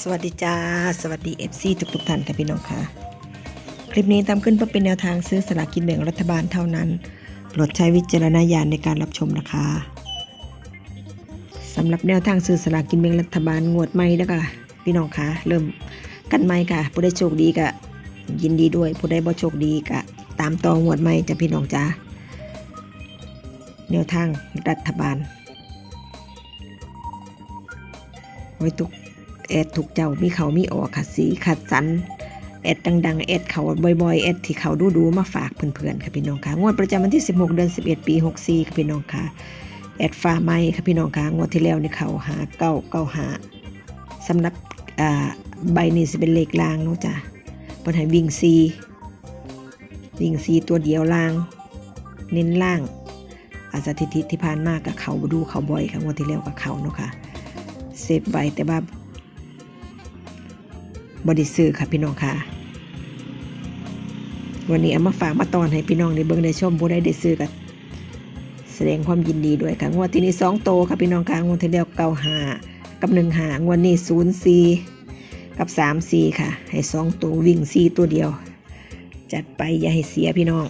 สวัสดีจ้า สวัสดี FC ทุกทุกท่านค่ะพี่น้องค่ะ คลิปนี้ทำขึ้นเพื่อเป็นแนวทางซื้อสลากกินแบ่งรัฐบาลเท่านั้นโปรดใช้วิจารณญาณในการรับชมนะคะสำหรับแนวทางซื้อสลากกินแบ่งรัฐบาลงวดใหม่แล้วค่ะพี่น้องค่ะ เริ่มกันใหม่ค่ะ ผู้ได้โชคดีก็ยินดีด้วย ผู้ได้บ่โชคดีก็ตามต่องวดใหม่จ้ะพี่น้องจ้าแนวทางรัฐบาลไว้ทุก แอดถูกเจ้ามีเขามีออกค่ะสีขัดสันแอดดังๆแอดเขาบ่อยๆแอดที่เขาดูดูๆมาฝากเพื่อนๆค่ะพี่น้องค่ะงวดประจำวันที่ 16 เดือน 11 ปี 64 ค่ะพี่น้องค่ะแอดฟ้าไม้ค่ะพี่น้องค่ะงวดที่แล้วนี่เขาหาเก้าเก้าหาสำหรับอ่าใบนี้จะเป็นเลขลางเนาะจ้ะเปิดให้วิ่งซีวิ่งซีตัวเดียวล่าง เน้นล่าง อาสถิติที่ผ่านมากับเขาดูเขาบ่อยค่ะงวดที่แล้วกับเขาเนาะค่ะเซฟไว้แต่ว่า บไดิซื้อค่ะพี่น้องค่ะ วันนี้เอามาฝากมาตอนให้พี่น้องได้เบิ่งได้ชมผู้ใดได้ซื้อกับแสดงความยินดีด้วยค่ะงวดที่นี้สองโตค่ะพี่น้องค่ะงวดที่แล้วเก้าหากับหนึ่งหางวดนี้ศูนย์สี่กับสามสี่ค่ะ ให้สองตัววิ่งสี่ตัวเดียว จัดไปอย่าให้เสียพี่น้อง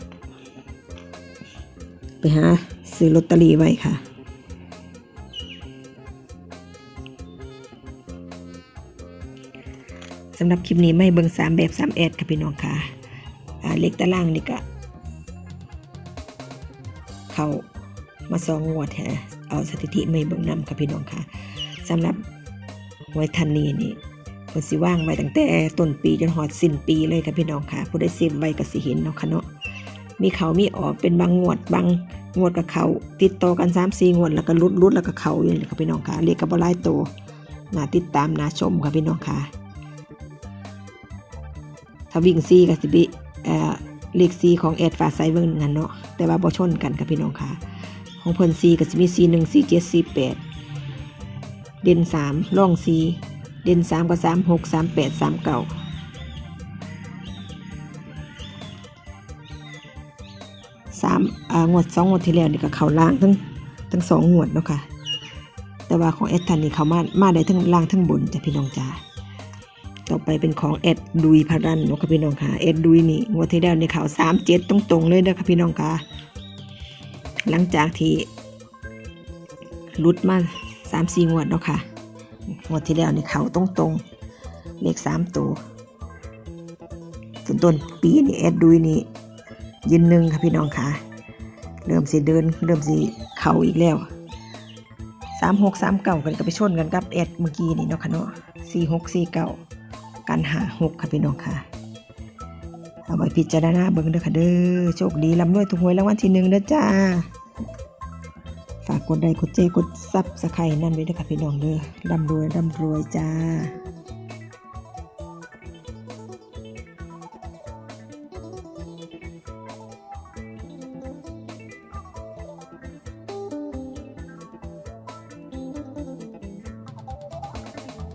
ไปหาซื้อลอตเตอรี่ไว้ค่ะ สำหรับคลิปนี้ไม่เบิ่งสามแบบสามแอดค่ะพี่น้องค่ะเล็กตารางนี่ก็ เขามาสองงวดฮะเอาสถิติไม่เบิ่งนำค่ะพี่น้องค่ะสำหรับไว้ทันนี้นี่เพิ่นสิว่างไว้ตั้งแต่ต้นปีจนหอดสิ้นปีเลยค่ะพี่น้องค่ะ ผู้ได้เซฟไว้ก็สิเห็นเนาะค่ะเนาะมีเขามีออกเป็นบางงวดบางงวดกับเขาติดต่อกัน3 4งวดแล้วก็ลุดลุดแล้วก็เขาอยู่นี่ค่ะพี่น้องค่ะเรียกกับบ่หลายโตน่าติดตามน่าชมค่ะพี่น้องค่ะ ถ้าวิ่งซีกับสิบิเออเลขซีของแอดฟาไซเบิ่งงั้นเนาะแต่ว่าบ่ชนกันกับพี่น้องค่ะ ของเพิ่นซีกับสิมีซีหนึ่งซีเจ็ดซีแปดเด่นสามร่องซีเด่นสามกับสามหกสามแปดสามเก้าสามงวดสองงวดที่แล้วนี่ก็เข้าล่างทั้งทั้งสองงวดเนาะค่ะแต่ว่าของแอดทันนี่เขามามาได้ทั้งล่างทั้งบนจ้ะพี่น้องจ้า ต่อไปเป็นของเอ็ดดุยพารันนะค่ะพี่น้องค่ะเอ็ดดุยนี่งวดที่แล้วในข่าวสามเจ็ดตรงๆเลยเด้อค่ะพี่น้องค่ะหลังจากที่หลุดมาสามสี่งวดเนาะค่ะงวดที่แล้วในข่าวตรงๆเลขสามตัวต้นต้นปีนี่เอ็ดดุยนี่ยืนหนึ่งค่ะพี่น้องค่ะเริ่มสิเดินเริ่มสิเข่าอีกแล้วสามหกสามเก่ากันก็ไปชนกันกับเอ็ดเมื่อกี้นี่เนาะค่ะเนาะสี่หกสี่เก้า กันหาหกค่ะพี่น้องค่ะ เอาไว้พิจารณาเบิ่งเด้อค่ะเด้อโชคดีลำรวยถูกหวยรางวัลที่หนึ่งเด้อจ้า ฝากกดไลค์กดแชร์กดซับสไครต์นั่นไว้เด้อค่ะพี่น้องเด้อร่ำรวยร่ำรวยจ้า